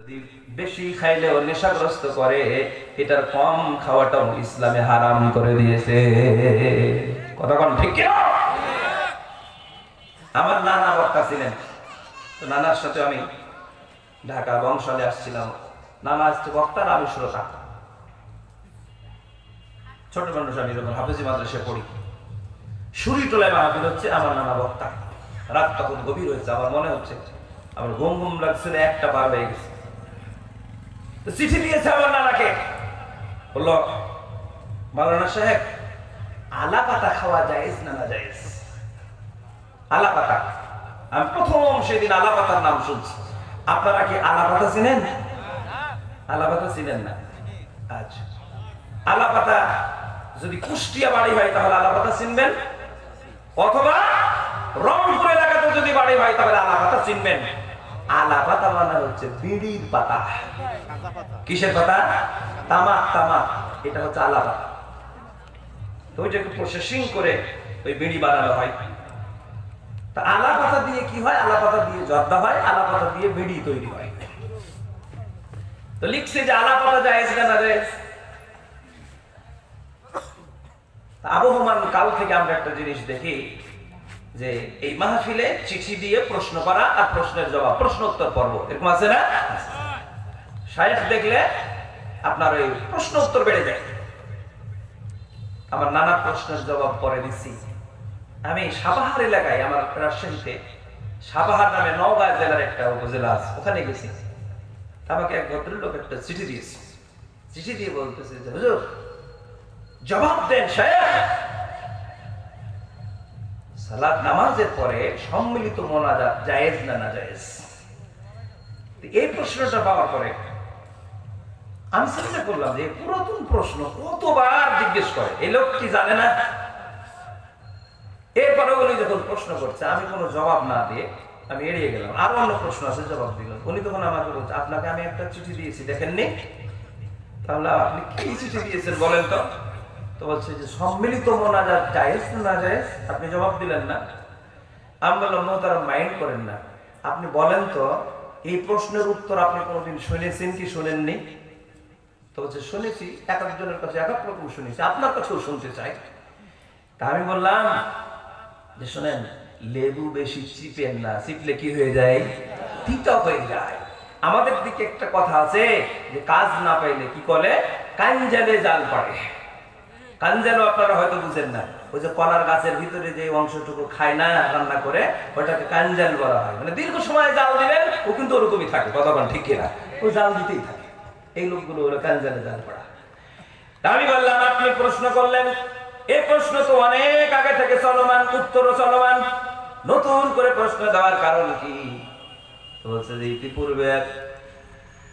যদি বেশি খাইলেও নেশাগ্রস্ত করে, এটার কম খাওয়াটাও ইসলামে হারাম করে দিয়েছে। কথা কতক্ষণ ঠিক কিনা? আমার নানা বক্তা ছিলেন। নানার সাথে আমি ঢাকা বংশালে আসছিলাম। নানা আসছে বক্তার আমি শ্রোতা ছোট মানুষ আমি যখন হাফেজি মাদ্রাসে পড়ি, সুরি টোলায় মাহফিল হচ্ছে আমার নানা বক্তা। রাত তখন গভীর হয়েছে, আমার মনে হচ্ছে। আমার ঘুম ঘুম লাগছিল, একটা পার হয়ে গেছে। চিঠি দিয়েছে আমার নানাকে। বলল মালানা সাহেব আলা পাতা খাওয়া যায় না না যায় আলা পাতা আমি প্রথম সেদিন আলা পাতার নাম শুনছি। আপনারা কি আলা পাতা চিনেন? আলা পাতা চিনেন না। আচ্ছা আলা পাতা যদি কুষ্টিয়া বাড়ি হয় তাহলে আলা পাতা চিনবেন। অথবা রংপুর এলাকাতে যদি বাড়ি হয় তাহলে আলা পাতা চিনবেন। আলা পাতা মানে হচ্ছে বিড়ির পাতা। কিসের পাতা? তামাক তামাক। এটা হচ্ছে আলা পাতা। ওইটাকে প্রসেসিং করে ওই বিড়ি বানানো হয়। আলা পাতা দিয়ে কি হয়? আলা পাতা দিয়ে জর্দা হয়, আলা পাতা দিয়ে বিড়ি তৈরি হয়। তো লিখছে যে আলা পাতা জায়েজ না না জায়েজ আবহমান কাল থেকে আমরা একটা জিনিস দেখি। যে এই মাহফিলে চিঠি দিয়ে প্রশ্ন করা আর প্রশ্নের জবাব প্রশ্ন উত্তর পর্ব, এরকম আছে না? শায়েখ দেখলে আপনার ওই প্রশ্ন উত্তর বেড়ে যায়। আমার নানা প্রশ্নের জবাব পরে দিচ্ছি আমি সাবাহার এলাকায়, আমার রাজশাহীতে সাবাহার নামে নওগাঁ জেলার একটা উপজেলা আছে, ওখানে গেছি। আমাকে এক ভদ্রলোক একটা চিঠি দিয়েছে। চিঠি দিয়ে বলতেছে হুজুর, জবাব দেন সাহেব সালাত নামাজের পরে সম্মিলিত মোনাজাত জায়েজ না না জায়েজ? এই প্রশ্নটা পাওয়ার পরে আমি চিন্তা করলাম যে পুরাতন প্রশ্ন কতবার জিজ্ঞেস করে? এই লোক কি জানে না? এরপরে উনি যখন প্রশ্ন করছে, আমি কোনো জবাব না দিয়ে আমি এড়িয়ে গেলাম। আরও অন্য প্রশ্ন আছে, জবাব দিলাম। উনি তখন আমাকে বলছে, আপনাকে আমি একটা চিঠি দিয়েছি, দেখেননি? তাহলে আপনি কি চিঠি দিয়েছেন বলেন তো? তো বলছে যে সম্মিলিত মোনাজাত জায়েজ না জায়েজ আপনি জবাব দিলেন না। আমি বললাম "No, তারা মাইন্ড করেন না। আপনি বলেন তো এই প্রশ্নের উত্তর আপনি কোনোদিন শুনেছেন কি শুনেননি? তো বলছে শুনেছি এক একজনের কাছে এক এক রকম শুনেছি। আপনার কাছেও শুনতে চাই। তা আমি বললাম যে শোনেন লেবু বেশি চিপেন না চিপলে কি হয়ে যায়? তিতা হয়ে যায়। আমাদের দিকে একটা কথা আছে যে কাজ না পাইলে কি করে? কাঞ্জালে জাল পাড়ে। কাঞ্জালও আপনারা হয়তো বুঝেন না, ওই যে কলার গাছের ভিতরে যে অংশটুকু খায় না, রান্না করে, ওটাকে কাঞ্জাল বলা হয়। মানে দীর্ঘ সময় জাল দিবেন, ও কিন্তু ওরকমই থাকে কতক্ষণ ঠিক কিনা? ও জাল দিতেই থাকে। এই লোকগুলো হলো কাঞ্জালে জাল পড়া। আমি বললাম, আপনি প্রশ্ন করলেন এই প্রশ্ন তো অনেক আগে থেকে চলমান, উত্তরও চলমান। নতুন করে প্রশ্ন দেওয়ার কারণ কি? বলছে যে, ইতিপূর্বে এক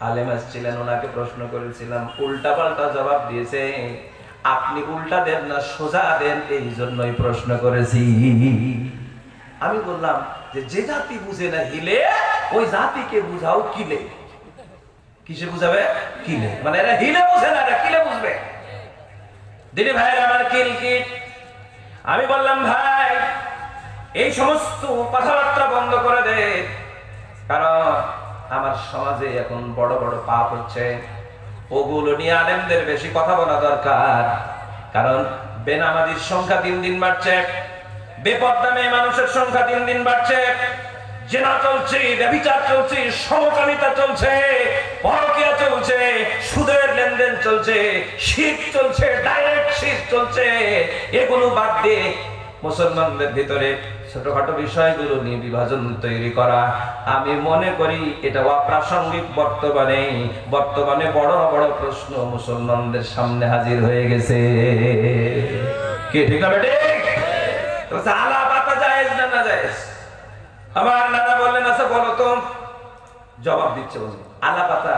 আলেম ছিলেন ওনাকে প্রশ্ন করেছিলাম উল্টা পাল্টা জবাব দিয়েছে। আপনি উল্টা দেন না, সোজা দেন এই জন্যই প্রশ্ন করেছি। আমি বললাম যে যে জাতি বুঝে না হিলে, ওই জাতিকে বুঝাও কিলে। কিসে বুঝাবে? কিলে। মানে এরা হিলে বুঝে না, এরা কিলে বুঝবে? দিদি ভাই আমার কিল কিট আমি বললাম, ভাই, এই সমস্ত কথাবার্তা বন্ধ করে দে। কারণ আমার সমাজে এখন বড় বড় পাপ হচ্ছে। ওগুলো নিয়ে আলেমদের বেশি কথা বলা দরকার। কারণ বেনামাজির সংখ্যা দিন দিন বাড়ছে, বেপর্দা মেয়ে মানুষের সংখ্যা দিন দিন বাড়ছে, জেনা চলছে ব্যভিচার চলছে, সমকামিতা চলছে, পরকিয়া চলছে, সুদের লেনদেন চলছে, শীত চলছে ডাইরেক্ট শীত চলছে, এগুলো বাদ দিয়ে মুসলমানদের ভিতরে ছোটখাটো বিষয়গুলো নিয়ে বিভাজন তৈরি করা। আমি মনে করি এটা অপ্রাসঙ্গিক বর্তমানে। বর্তমানে বড় বড় প্রশ্ন মুসলমানদের সামনে হাজির হয়ে গেছে। কে, ঠিক আমার নানা বললেন আচ্ছা বলো তো। জবাব দিচ্ছে বলুন আলা পাতা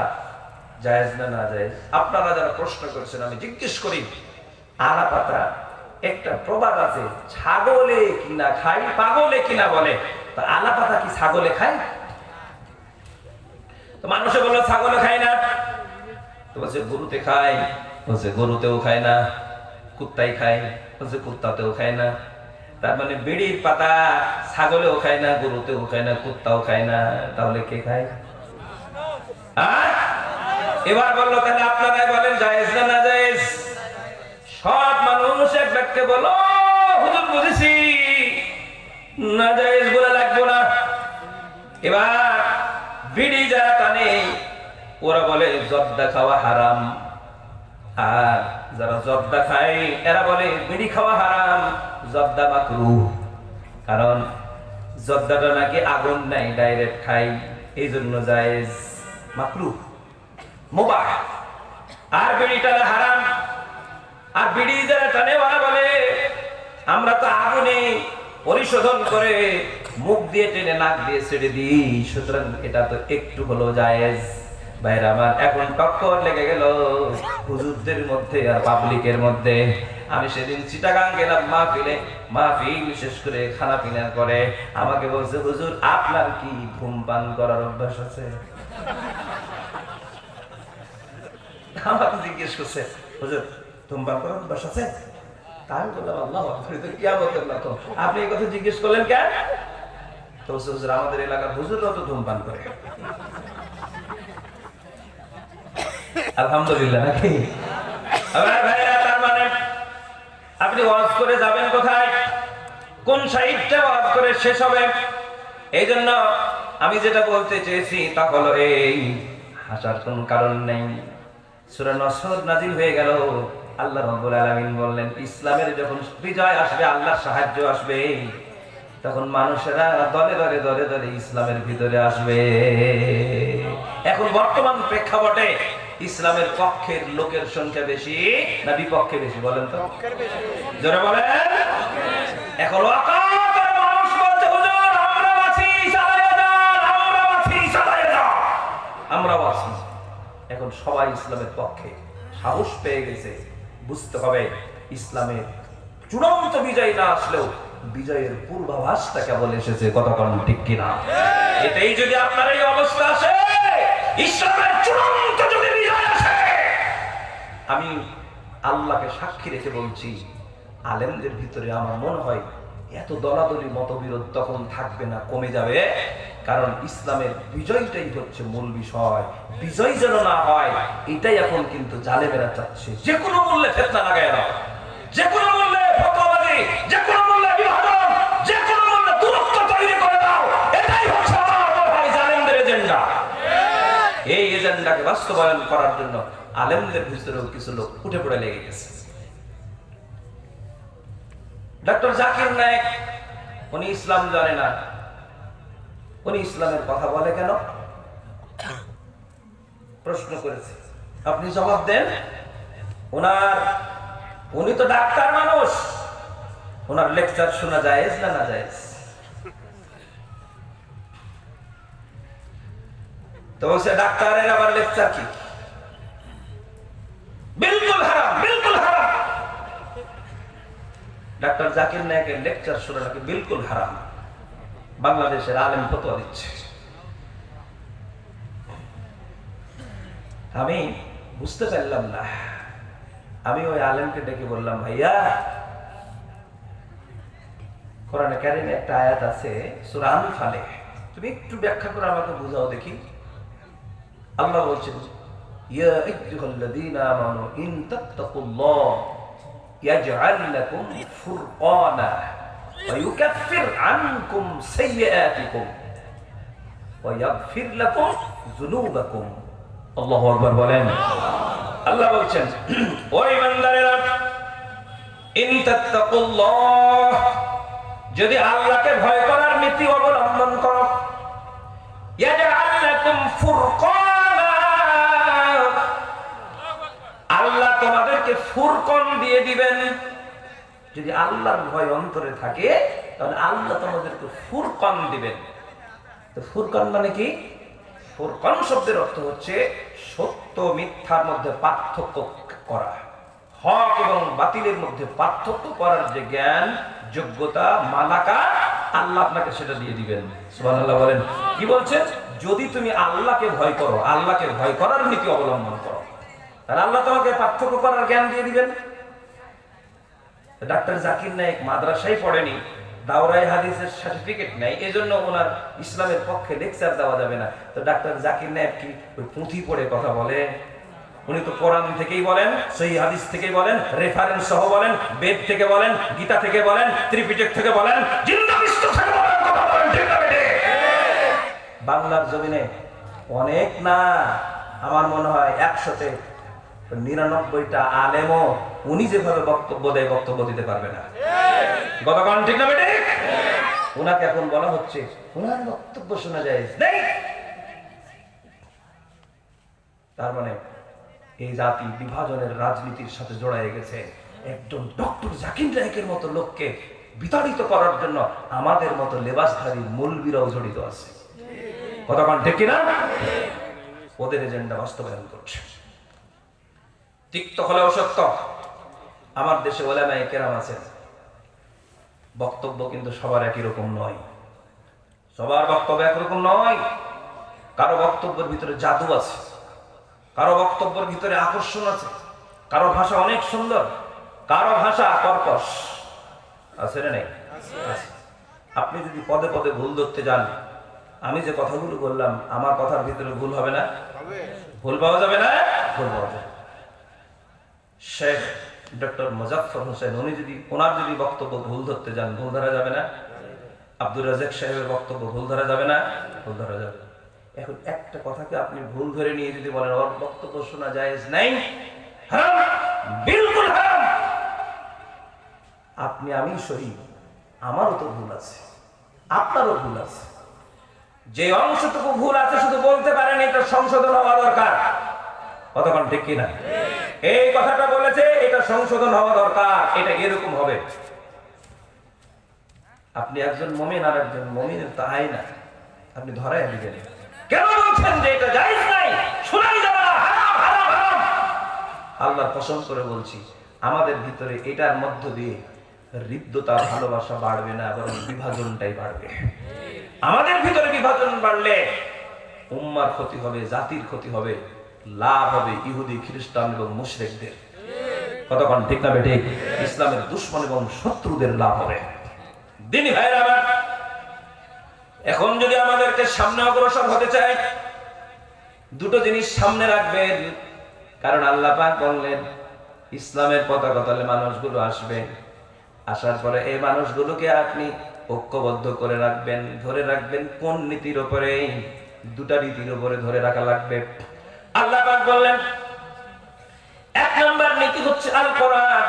জায়েজ না না জায়েজ? আপনারা যারা প্রশ্ন করেছেন, আমি জিজ্ঞেস করি, আলা পাতা একটা প্রবাদ আছে, ছাগলে কিনা খাই পাগলে কিনা বলে। তা আলা পাতা কি ছাগলে খায়? তো মানুষে বলল, ছাগলে খায় না। তো বলছে, গরুতে খায়। বলছে, গরুতেও খায় না, কুত্তাই খায়। বলছে, কুত্তাতেও খায় না। তার মানে বিড়ির পাতা ছাগলেও খায় না, গরুতেও খায় না, কুত্তাও খায় না। তাহলে কে খায়? এবার বলল, তাহলে আপনারাই বলেন, জায়েজ না ব্যক্তি বলো, হুজুর বুঝেছি। না জায়েজ বলে লাগবো না। এবার বিড়ি যারা টানে, ওরা বলে, জর্দা খাওয়া হারাম। আর যারা জর্দা খায়, এরা বলে, বিড়ি খাওয়া হারাম, জর্দা মাকরু। কারণ জর্দাটা নাকি আগুন নাই, ডাইরেক্ট খাই এই জন্য জায়েজ মাকরু, মুবাহ। আর বিড়িটা হারাম। আর বিড়ি যারা টানে বলে, আমরা তো আগুনে পরিশোধন করে মুখ দিয়ে টেনে নাক দিয়ে ছেড়ে দিই, সুতরাং এটা তো একটু হলো জায়েজ। আমার, এখন আমি সেদিন চিটাগাং গেলাম মাহফিলে, মাহফিল শেষ করে খানা পিনা করে আমাকে বলছে, হুজুর, আপনার কি ধূমপান করার অভ্যাস আছে? আমাকে জিজ্ঞেস করছে, হুজুর ধূমপান করার অভ্যাস আছে? তাই বললাম, আল্লাহ কিয়ামতের লক্ষণ আপনি এই কথা জিজ্ঞেস করলেন কেন আমাদের এলাকার তো ধূমপান করে। মানে আপনি করে যাবেন কোথায়? কোন করে শেষ হবে? এই জন্য আমি যেটা বলতে চেয়েছি তা হলো এই হাসার কোন কারণ নেই। সূরা নসর নাজিল হয়ে গেল। আল্লাহ রাব্বুল আলামিন বললেন ইসলামের যখন বিজয় আসবে আল্লাহর সাহায্য আসবে তখন মানুষেরা দলে দলে দলে দলে ইসলামের ভিতরে আসবে। এখন বর্তমান প্রেক্ষাপটে ইসলামের পক্ষের লোকের সংখ্যা বেশি না বিপক্ষে বেশি বলেন তো? জোরে বলেন। এখন ওয়াকাতের মানুষ আমরা বাঁচি চালাইয়া যান আমরা বাঁচি চালাইয়া যান আমরা বাঁচি এখন সবাই ইসলামের পক্ষে সাহস পেয়ে গেছে। বুঝতে হবে ইসলামের চূড়ান্ত বিজয় না আসলেও বিজয়ের পূর্বাভাসটা কেবল এসেছে কতক্ষণ ঠিক কিনা? এটাই যদি আপনার এই অবস্থা আসে, ইসলামের চূড়ান্ত যদি বিজয় আসে, আমি আল্লাহকে সাক্ষী রেখে বলছি, আলেমদের ভিতরে আমার মনে হয় এত দলাদলি মতবিরোধ তখন থাকবে না, কমে যাবে। কারণ ইসলামের বিজয়টাই হচ্ছে মূল বিষয়। বিজয় যেন না হয়, এটাই এখন কিন্তু জালেমেরা চাচ্ছে। যে কোনো মূল্যে ফেতনা লাগায় দাও। যে কোনো মূল্যে যে কোনো মূল্যে যে কোনো মূল্যে দূরত্ব তৈরি করে দাও। এটাই হচ্ছে ভাই জালেমদের এজেন্ডা। এই এজেন্ডাকে বাস্তবায়ন করার জন্য আলেমদের ভিতরেও কিছু লোক উঠে পড়ে লেগে গেছে। ডক্টর জাকির নায়েক, উনি ইসলাম জানে না। উনি ইসলামের কথা বলে কেন? প্রশ্ন করেছে। আপনি জবাব দেন। ওনার, উনি তো ডাক্তার মানুষ। ওনার লেকচার শোনা যায় না না যায় তো বলছে, ডাক্তারের আবার লেকচার কি? বিলকুল হারাম বিলকুল হারাম। ডাক্তার জাকির নায়কের লেকচার শোনা নাকি বিলকুল হারাম। বাংলাদেশের আলেম ফতোয়া দিচ্ছে। আমি বুঝতে পারলাম না। আমি ওই আলেমকে ডেকে বললাম, ভাইয়া, কোরআনে কারিমে একটা আয়াত আছে, সূরা আনফালে। তুমি একটু ব্যাখ্যা করে আমাকে বুঝাও দেখি। আল্লাহ বলছেন, ইয়া আইয়ুহাল্লাযীনা আমানু ইন তাত্তাকুল্লাহ। লাকুম ফুরকানা ওয়া ইউকাফির আনকুম সাইয়্যাতিকুম ওয়া ইয়াগফির লাকুম যুনুবাকুম আকবার বলেন আল্লাহ বলছেন ও ইমানদারেরা ইন তাত্তাকুল্লাহ যদি আল্লাহকে ভয় করার নীতি অবলম্বন করো ইয়াজআল লাকুম ফুরকানা আল্লাহ তোমাদেরকে ফুরকন দিয়ে দিবেন। যদি আল্লাহর ভয় অন্তরে থাকে, তাহলে আল্লাহ তোমাদেরকে ফুরকন দিবেন। তো ফুরকন মানে কি? ফুরকন শব্দের অর্থ হচ্ছে সত্য মিথ্যার মধ্যে পার্থক্য করা। হক এবং বাতিলের মধ্যে পার্থক্য করার যে জ্ঞান, যোগ্যতা, মালাকা, আল্লাহ আপনাকে সেটা দিয়ে দিবেন। সুবহানাল্লাহ বলেন। কি বলছেন? যদি তুমি আল্লাহকে ভয় করো, আল্লাহকে ভয় করার নীতি অবলম্বন করো। তাহলে আল্লাহ তোমাকে পার্থক্য করার জ্ঞান দিয়ে দিবেন। ডাক্তার জাকির নায়ক মাদ্রাসায় পড়েনি, দাওরাই হাদিসের সার্টিফিকেট নাই, এজন্য ওনার ইসলামের পক্ষে লেকচার দেওয়া যাবে না। তো ডাক্তার জাকির নায়েব কি ওই পুঁথি পড়ে কথা বলে? উনি তো কোরআন থেকেই বলেন, সেই হাদিস থেকেই বলেন রেফারেন্স সহ বলেন, বেদ থেকে বলেন, গীতা থেকে বলেন, ত্রিপিটক থেকে বলেন? বাংলার জমিনে অনেক না, আমার মনে হয় একশোতে নিরানব্বইটা আলেমও উনি যেভাবে বক্তব্য দেয়, বক্তব্য দিতে পারবে না। গতকাল ঠিক না বেটে ওনাকে এখন বলা হচ্ছে ওনার বক্তব্য শোনা যায়। তার মানে এই জাতি বিভাজনের রাজনীতির সাথে জড়ায় গেছে। একজন ডক্টর জাকির নায়কের মতো লোককে বিতাড়িত করার জন্য আমাদের মতো লেবাসধারী মূলবীরাও জড়িত আছে। কতক্ষণ ঠিক কিনা? ওদের এজেন্ডা বাস্তবায়ন করছে। তিক্ত হলেও সত্য। আমার দেশে ওলামাই কেরাম আছেন। বক্তব্য কিন্তু সবার একই রকম নয়। সবার বক্তব্য একরকম নয়। কারও বক্তব্যের ভিতরে জাদু আছে। কারও বক্তব্যের ভিতরে আকর্ষণ আছে। কারও ভাষা অনেক সুন্দর। কারও ভাষা কর্কশ। আছে না নেই? আপনি যদি পদে পদে ভুল ধরতে যান আমি যে কথাগুলো বললাম আমার কথার ভিতরে ভুল হবে না? ভুল পাওয়া যাবে না? ভুল পাওয়া যাবে। শেখ ডক্টর মুজাফর হোসেন, উনি যদি, ওনার যদি বক্তব্য ভুল ধরতে যান, ভুল ধরা যাবে না? আব্দুর রাজাক সাহেবের বক্তব্য ভুল ধরা যাবে না? ভুল ধরা যাবে এখন একটা কথাকে আপনি ভুল ধরে নিয়ে যদি বলেন, ওর বক্তব্য শোনা যায় নাই? বিলকুল আপনি, আমি সহি। আমারও তো ভুল আছে। আপনারও ভুল আছে। যে অংশটুকু ভুল আছে, শুধু বলতে পারেন, এটা সংশোধন হওয়া দরকার। কতক্ষণ ঠিক কিনা? এই কথাটা বলেছে, এটা সংশোধন হওয়া দরকার, এটা এরকম হবে। আপনি একজন মমিন আর একজন মমিনের তাহাই না আপনি ধরাই দিবেন। কেন বলছেন যে এটা জায়েজ নাই? শোনাই যাবে না। আল্লাহর করে বলছি, আমাদের ভিতরে এটার মধ্য দিয়ে হৃদ্যতা, ভালোবাসা বাড়বে না, বরং বিভাজনটাই বাড়বে। আমাদের ভিতরে বিভাজন বাড়লে উম্মার ক্ষতি হবে, জাতির ক্ষতি হবে। লাভ হবে ইহুদি, খ্রিস্টান এবং মুশরিকদের। কতক্ষণ ঠিক না বেঠিক? ইসলামের দুশ্মন এবং শত্রুদের লাভ হবে। দিনী ভাইয়ের আমার এখন যদি আমাদেরকে সামনে অগ্রসর হতে চাই দুটো জিনিস সামনে রাখবেন। কারণ আল্লাহ পাক বললেন, ইসলামের পতাকা তলে মানুষগুলো আসবে। আসার পরে এই মানুষগুলোকে আপনি ঐক্যবদ্ধ করে রাখবেন, ধরে রাখবেন কোন নীতির উপরে দুটা নীতির উপরে ধরে রাখা লাগবে। আল্লাহ বললেন, এক নম্বর নীতি হচ্ছে আল কোরআন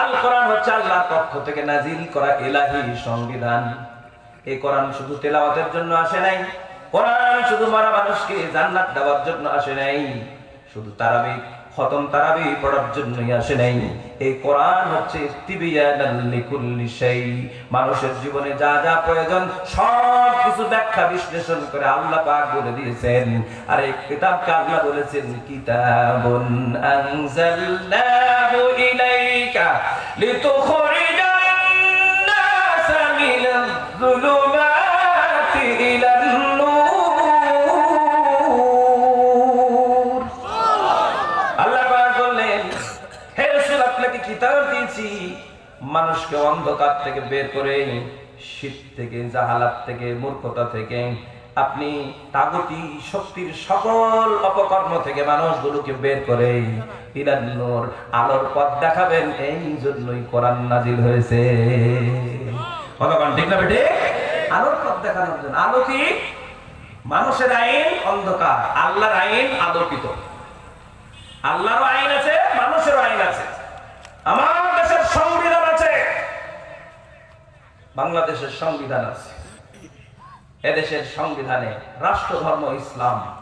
আল কোরআন হচ্ছে আল্লাহর পক্ষ থেকে নাজিল করা এলাহি সংবিধান। এই কোরআন শুধু তেলাওয়াতের জন্য আসে নাই, কোরআন শুধু মারা মানুষকে জান্নাত দেওয়ার জন্য আসে নাই, শুধু তারাবি খতম তারাবি পড়ার জন্যই আসে নাই। এই কোরআন হচ্ছে মানুষের জীবনে যা যা প্রয়োজন, সব কিছু ব্যাখ্যা বিশ্লেষণ করে আল্লাহ পাক বলে দিয়েছেন। আর এই কিতাবকে আল্লাহ বলেছেন, কিতাবুন আনজালনাহু ইলাইকা লিতুখরিজান নাসা মিনাল যুলুমাতি মানুষকে অন্ধকার থেকে বের করে শীত থেকে, জাহালাত থেকে, মূর্খতা থেকে, আপনি তাগতি শক্তির সকল অপকর্ম থেকে মানুষগুলোকে বের করে ইলান নূর আলোর পথ দেখাবেন। এই জন্যই কোরআন নাজিল হয়েছে। ভগবান, ঠিক না বেটে? আলোর পথ দেখানোর জন্য। আলো কি? মানুষের আইন অন্ধকার। আল্লাহর আইন আলোকিত। আল্লাহর আইন আছে মানুষের আইন আছে। আমার দেশের সংবিধান বাংলাদেশের সংবিধান আছে। এদেশের সংবিধানে রাষ্ট্র ধর্ম ইসলাম।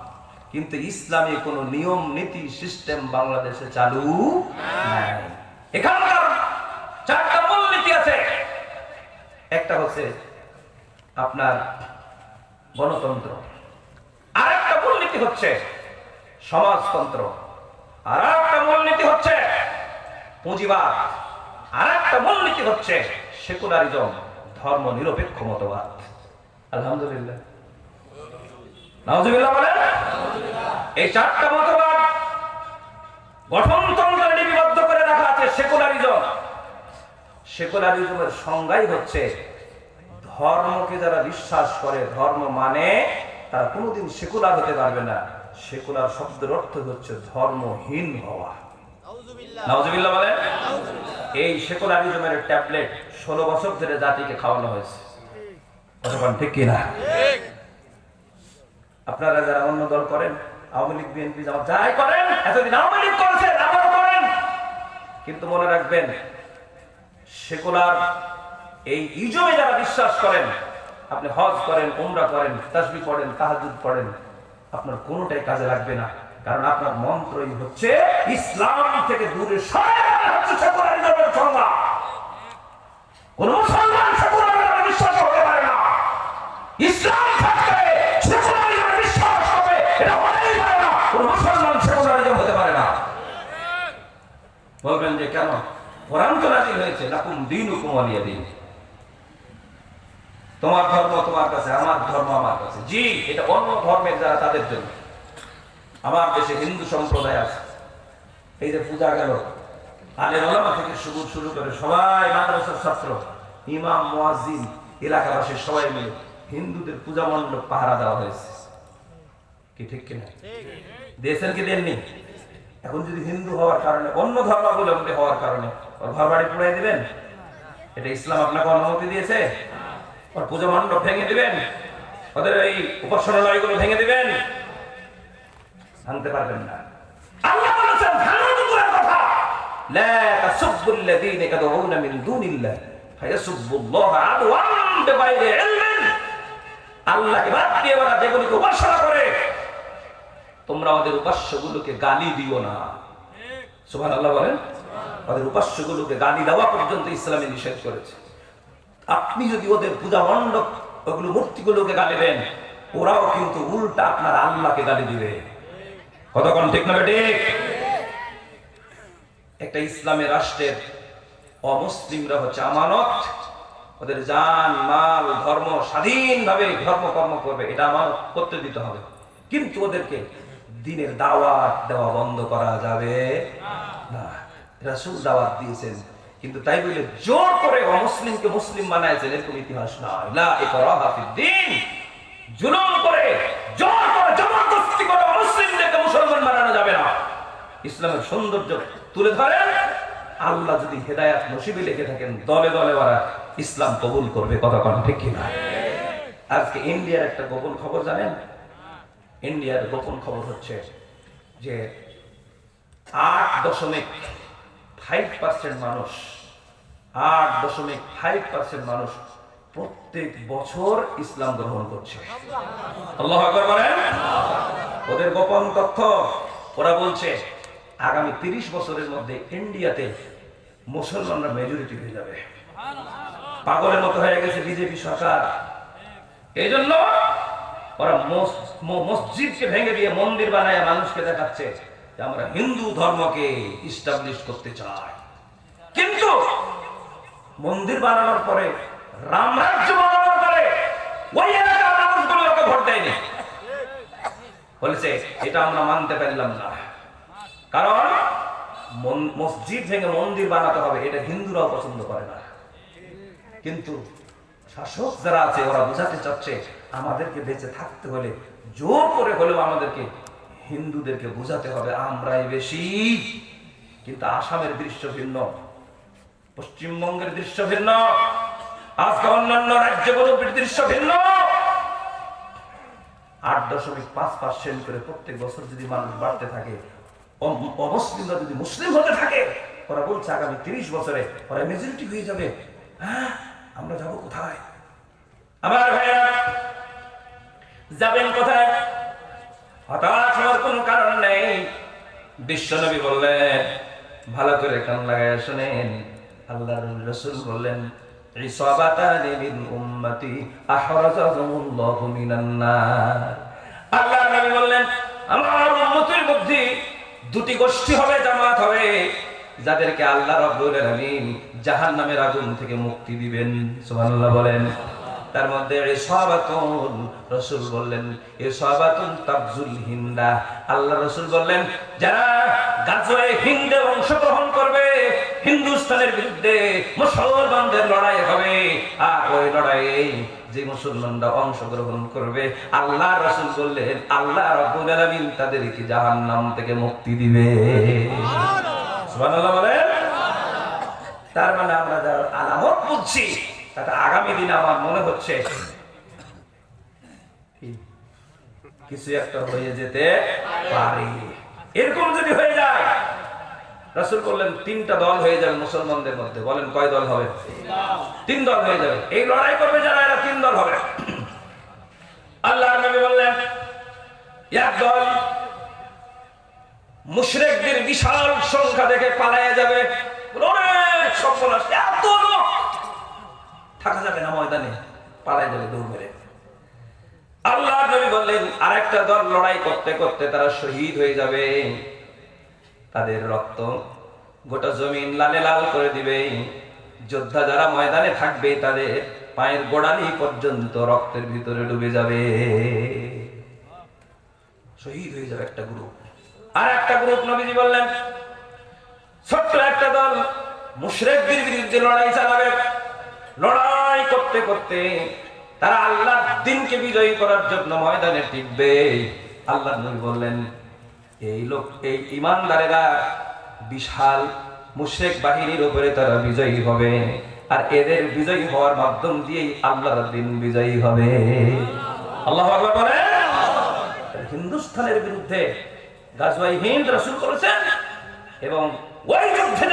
কিন্তু ইসলামী কোনো নিয়ম, নীতি, সিস্টেম বাংলাদেশে চালু নাই। আছে। একটা হচ্ছে আপনার গণতন্ত্র। আর একটা মূলনীতি হচ্ছে সমাজতন্ত্র। আর একটা মূলনীতি হচ্ছে পুঁজিবাদ। আর একটা মূলনীতি হচ্ছে সেকুলারিজম। ধর্ম নিরপেক্ষ মতবাদ আলহামদুলিল্লাহ। নাউজুবিল্লাহ বলেন, এই চারটা মতবাদ গঠনতন্ত্রে লিপিবদ্ধ করে রাখা আছে সেকুলারিজম। সেকুলারিজমের সংজ্ঞাই হচ্ছে ধর্মকে যারা বিশ্বাস করে, ধর্ম মানে তারা কোনোদিন সেকুলার হতে পারবে না। সেকুলার শব্দের অর্থ হচ্ছে ধর্মহীন হওয়া। নাউজুবিল্লাহ বলে এই সেকুলারিজমের ট্যাবলেট ষোলো বছর ধরে জাতিকে খাওয়ানো হয়েছে। ঠিক কিনা? আপনারা যারা অন্য দল করেন আওয়ামী লীগ বিএনপি যাই করেন এতদিন আওয়ামী লীগ করেছেন করেন। কিন্তু মনে রাখবেন সেকুলার এই ইজমে যারা বিশ্বাস করেন আপনি হজ করেন উমরা করেন তাসবি পড়েন তাহাজুদ পড়েন আপনার কোনোটাই কাজে লাগবে না। কারণ আপনার মন্ত্রই হচ্ছে ইসলাম থেকে দূরে সরে হচ্ছে সেকুলারিজমের সংজ্ঞা কোন মুসলমান সেকুলারিজমে বিশ্বাস হতে পারে না। ইসলাম থাকতে সেকুলারিজমে বিশ্বাস হবে এটা হতেই পারে না। কোন মুসলমান সেকুলারিজম হতে পারে না। বলবেন যে কেন? কোরআন তো নাজিল হয়েছে, লাকুম দিন হুকুম আলিয়া দিন। তোমার ধর্ম তোমার কাছে, আমার ধর্ম আমার কাছে। জি, এটা অন্য ধর্মের যারা তাদের জন্য। আমার দেশে হিন্দু সম্প্রদায় আছে। এই যে পূজা গেল আলের ওলামা থেকে শুরু শুরু করে সবাই মাদ্রাসার ছাত্র, ইমাম, মুয়াজ্জিন এলাকাবাসীর সবাই মিলে হিন্দুদের পূজা মণ্ডপ পাহারা দেওয়া হয়েছে। কি ঠিক কিনা? দিয়েছেন কি দেননি? এখন যদি হিন্দু হওয়ার কারণে, অন্য ধর্মাবলম্বী হওয়ার কারণে ওর ঘর বাড়ি পুড়াই দিবেন? এটা ইসলাম আপনাকে অনুমতি দিয়েছে? ওর পূজা মণ্ডপ ভেঙে দিবেন? ওদের এই উপাসনালয়গুলো ভেঙে দিবেন? ভাঙতে পারবেন না। আল্লাহ বলেছেন লা তাসুব্বুল্লাযীনা ইয়াদউনা মিন দুনিল্লাহ, ফায়াসুব্বুল্লাহা আদওয়ান বিগাইরি ইলমিন। আল্লাহকে বাদ দিয়ে ওরা যেগুলোকে উপাসনা করে, তোমরা ওদের উপাস্যগুলোকে গালি দিও না। আল্লাহ বলেন? ওদের উপাস্যগুলোকে গালি দেওয়া পর্যন্ত ইসলামে নিষেধ করেছে। আপনি যদি ওদের পূজা মণ্ডপ, ওগুলো মূর্তিগুলোকে গালি দেন, ওরাও কিন্তু উল্টা আপনার আল্লাহকে গালি দিবে। কতক্ষণ ঠিক না ঠিক একটা ইসলামের রাষ্ট্রের অমুসলিমরা হচ্ছে আমানত। ওদের জান, মাল, ধর্ম স্বাধীনভাবে ধর্ম কর্ম করবে, এটা আমানত করতে দিতে হবে। কিন্তু ওদেরকে দিনের দাওয়াত দেওয়া বন্ধ করা যাবে না। রাসূল দাওয়াত দিয়েছেন, কিন্তু তাই বলে জোর করে অমুসলিমকে মুসলিম বানাইছেন, এরকম ইতিহাস নয় জুলুম করে, জোর করে জবরদস্তি করে অমুসলিমদেরকে মুসলমান বানানো যাবে না। ইসলামের সৌন্দর্য তুলে ধরেন, আল্লাহ যদি হেদায়াত নসিবে লিখে থাকেন, দলে দলে ওরা ইসলাম কবুল করবে, কথা কথা ঠিক কিনা? আজকে ইন্ডিয়ার একটা গোপন খবর জানেন? ইন্ডিয়ার গোপন খবর হচ্ছে যে আট দশমিক ফাইভ পার্সেন্ট মানুষ, আট দশমিক ফাইভ পার্সেন্ট মানুষ প্রত্যেক বছর ইসলাম গ্রহণ করছে। আল্লাহ ওদের গোপন তথ্য ওরা বলছে আগামী তিরিশ বছরের মধ্যে ইন্ডিয়াতে মুসলমানরা মেজরিটি হয়ে যাবে। পাগলের মতো হয়ে গেছে বিজেপি সরকার। এই জন্য ওরা মসজিদকে ভেঙে দিয়ে মন্দির বানায় মানুষকে দেখাচ্ছে যে আমরা হিন্দু ধর্মকে ইস্টাবলিশ করতে চাই। কিন্তু মন্দির বানানোর পরে রামরাজ্য বানানোর পরে ওই এলাকার মানুষগুলো ভোট দেয়নি। বলেছে, এটা আমরা মানতে পারলাম না। কারণ মসজিদ ভেঙে মন্দির বানাতে হবে, এটা হিন্দুরাও পছন্দ করে না। কিন্তু শাসক যারা আছে, ওরা বোঝাতে চাচ্ছে, আমাদেরকে বেঁচে থাকতে হলে, জোর করে হলেও আমাদেরকে হিন্দুদেরকে বোঝাতে হবে, আমরাই বেশি। কিন্তু আসামের দৃশ্য ভিন্ন, পশ্চিমবঙ্গের দৃশ্য ভিন্ন, আজকে অন্যান্য রাজ্যগুলোর দৃশ্য ভিন্ন। আট দশমিক পাঁচ পার্সেন্ট করে প্রত্যেক বছর যদি মানুষ বাড়তে থাকে অমুসলিমরা যদি মুসলিম হতে থাকে, ওরা বলছে আগামী তিরিশ বছরে ওরা মেজরিটি হয়ে যাবে। হ্যাঁ আমরা যাব কোথায়? আমার ভাইয়া যাবেন কোথায়? হতাশ হওয়ার কোনো কারণ নেই। বিশ্বনবী বললেন, ভালো করে কান লাগায় শুনেন। আল্লাহ রসুল বললেন উম্মতি আল্লাহ নবী বললেন, আমার উম্মতের মধ্যে দুটি গোষ্ঠী হবে, জামাত হবে। যাদেরকে আল্লাহ রাব্বুল আলামিন জাহান্নামের আগুন থেকে মুক্তি দিবেন, সুবহানাল্লাহ বলেন। তার মধ্যে ইসাবাতুন রাসূল বললেন ইসাবাতুন তাবজুল হিন্দা আল্লাহ রাসূল বললেন, যারা গাজওয়ে হিন্দে অংশগ্রহণ করবে, হিন্দুস্তানের বিরুদ্ধে মুসলমানদের লড়াই হবে, আর ওই লড়াইয়ে যে মুসলমানরা অংশগ্রহণ করবে, আল্লাহ রাসূল বললেন, আল্লাহ রাব্বুল তাদেরকে জাহান্নাম থেকে মুক্তি দিবে। তার মানে আমরা যার আলামত বুঝছি, তাতে আগামী দিনে আমার মনে হচ্ছে কিছু একটা হয়ে যেতে পারে। এরকম যদি হয়ে যায় রাসূল বললেন, তিনটা দল হয়ে যাবে মুসলমানদের মধ্যে। বলেন, কয় দল হবে? তিন দল হয়ে যাবে। এই লড়াই করবে যারা, এরা তিন দল হবে। আল্লাহ নবী বললেন, এক দল মুশরিকদের বিশাল সংখ্যা দেখে পালায়া যাবে। এত লোক! থাকা যাবে না ময়দানে, পালাই যাবে দৌড়। মেরে আল্লাহ নবী বললেন, আরেকটা দল লড়াই করতে করতে তারা শহীদ হয়ে যাবে। তাদের রক্ত গোটা জমিন লালে লাল করে দিবে। যোদ্ধা যারা ময়দানে থাকবে, তাদের পায়ের গোড়ালি পর্যন্ত রক্তের ভিতরে ডুবে যাবে। শহীদ হয়ে যাবে একটা গ্রুপ আর একটা গ্রুপ নবীজি বললেন, ছোট্ট একটা দল মুশরিকদের বিরুদ্ধে লড়াই চালাবে। লড়াই করতে করতে তারা আল্লাহর দিনকে বিজয়ী করার জন্য ময়দানে টিকবে। আল্লাহ নবী বললেন এই লোক, এই ইমানদারেরা বিশাল মুশেক বাহিনীর উপরে তারা বিজয়ী হবে। আর এদের বিজয়ী হওয়ার মাধ্যম দিয়েই আল্লাহর দিন বিজয়ী হবে। আল্লাহ আকবার হিন্দুস্থানের বিরুদ্ধে গাজওয়াই হিন্দ রসুল করেছেন এবং ওই যুদ্ধে